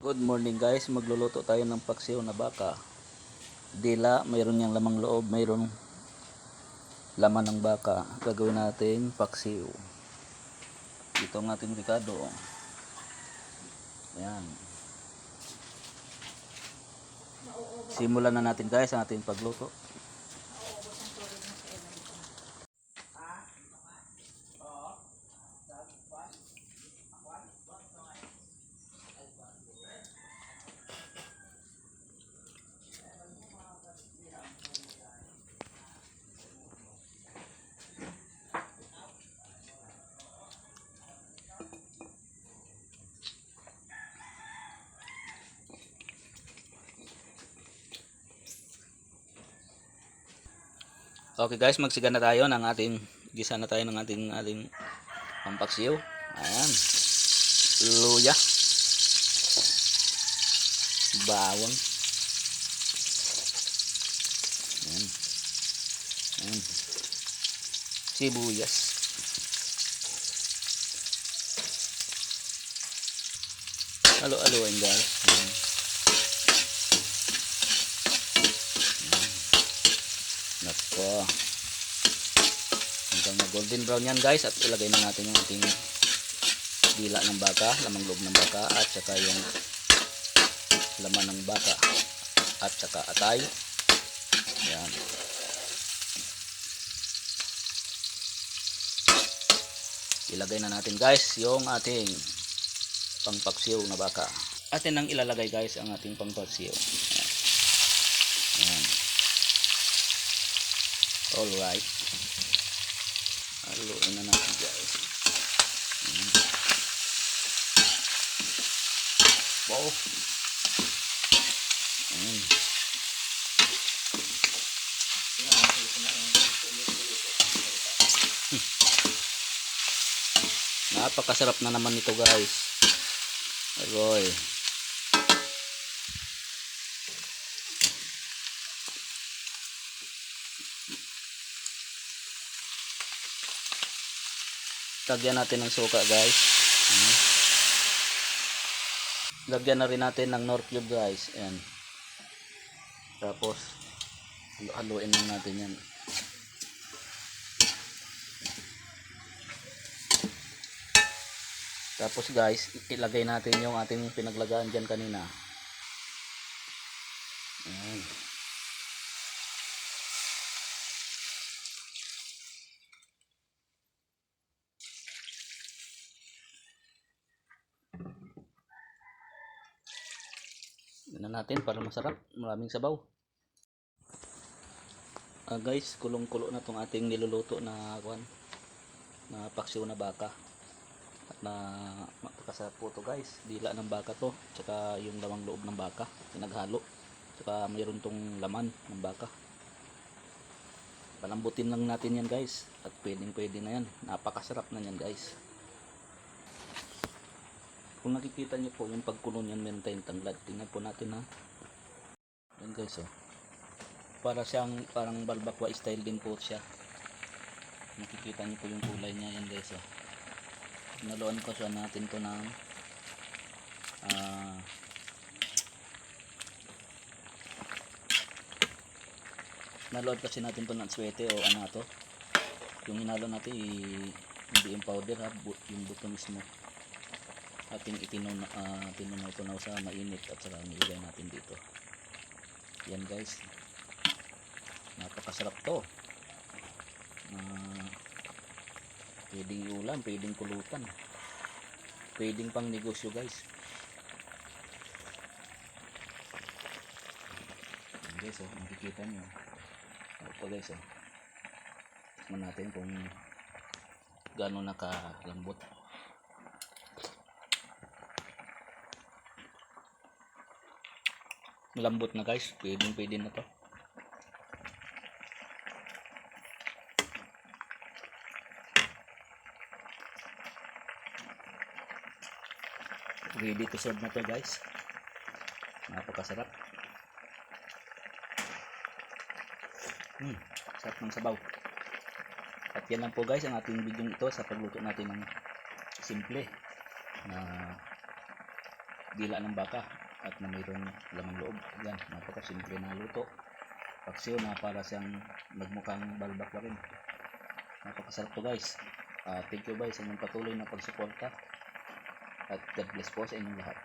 Good morning guys, magluluto tayo ng paksiw na baka. Dila, mayroon niyang lamang loob, mayroon laman ng baka. Gagawin natin paksiw. Ito ang ating ricado. Ayan. Simulan na natin guys ang ating pagluto. Okay guys, magsiga na tayo ng ating gisa na tayo ng ating ating pampaksiw. Ayan. Luya. Bawang. Ayan. Ayan. Sibuyas. Halo-haloin guys. Ayan. Nako. Hanggang na golden brown yan guys at ilagay na natin yung ating dila ng baka, lamang loob ng baka at saka yung laman ng baka at saka atay. Yan. Ilagay na natin guys yung ating pangpaksiw na baka. Atin nang ilalagay guys ang ating pangpaksiw. Yan. Yan. Alright. Haluin na natin guys. Mm. Wow. Hmm. Napakasarap na naman ito guys. Aroy. Lagyan natin ng suka guys. Ayan. Lagyan na rin natin ng nor cube guys. Ayan. Tapos haluin lang natin yan. Tapos guys, ilagay natin yung ating pinaglagaan dyan kanina. Na natin para masarap. Maraming sabaw. Ah guys, kulong-kulo na tong ating niluluto na kwan na paksiw na baka. At na mapakasarap po to guys. Dila ng baka to, tsaka yung lamang loob ng baka, pinaghalo. Tsaka mayroon tong laman ng baka. Palambutin lang natin yan guys. At pwedeng pwede na yan. Napakasarap na yan guys. Kung nakikita niyo po yung pagkulo niyan tayong tanglad. Tingnan po natin ha. Yan guys oh. Para siyang parang balbakwa style din po siya. Nakikita niyo po yung kulay niya yan guys oh. Naluan ko siya natin to ng ah Naluan kasi natin to ng swete o ano to. Yung inalo natin hindi yung powder ha, yung buto mismo ating itinunaw uh, tinunaw sa mainit at saka nilagay natin dito. Yan guys. Napakasarap to. Uh, pwedeng ulam pwedeng kulutan pwedeng pang negosyo guys. Yan guys oh. Makikita nyo. Ano po guys oh. Tikman natin kung gano'n nakalambot malambot na guys. Pwedeng pwede na to. Ready to serve na to guys. Napakasarap. Hmm sarap ng sabaw. At yan lang po guys ang ating video ito sa pagluto natin ng simple na dila ng baka at na mayroong laman loob. Yan, napakasimple na luto. Paksiw na para siyang nagmukhang balbak pa rin. Napakasarap to guys. Ah, thank you guys sa inyong patuloy na pagsuporta. At God bless po sa inyong lahat.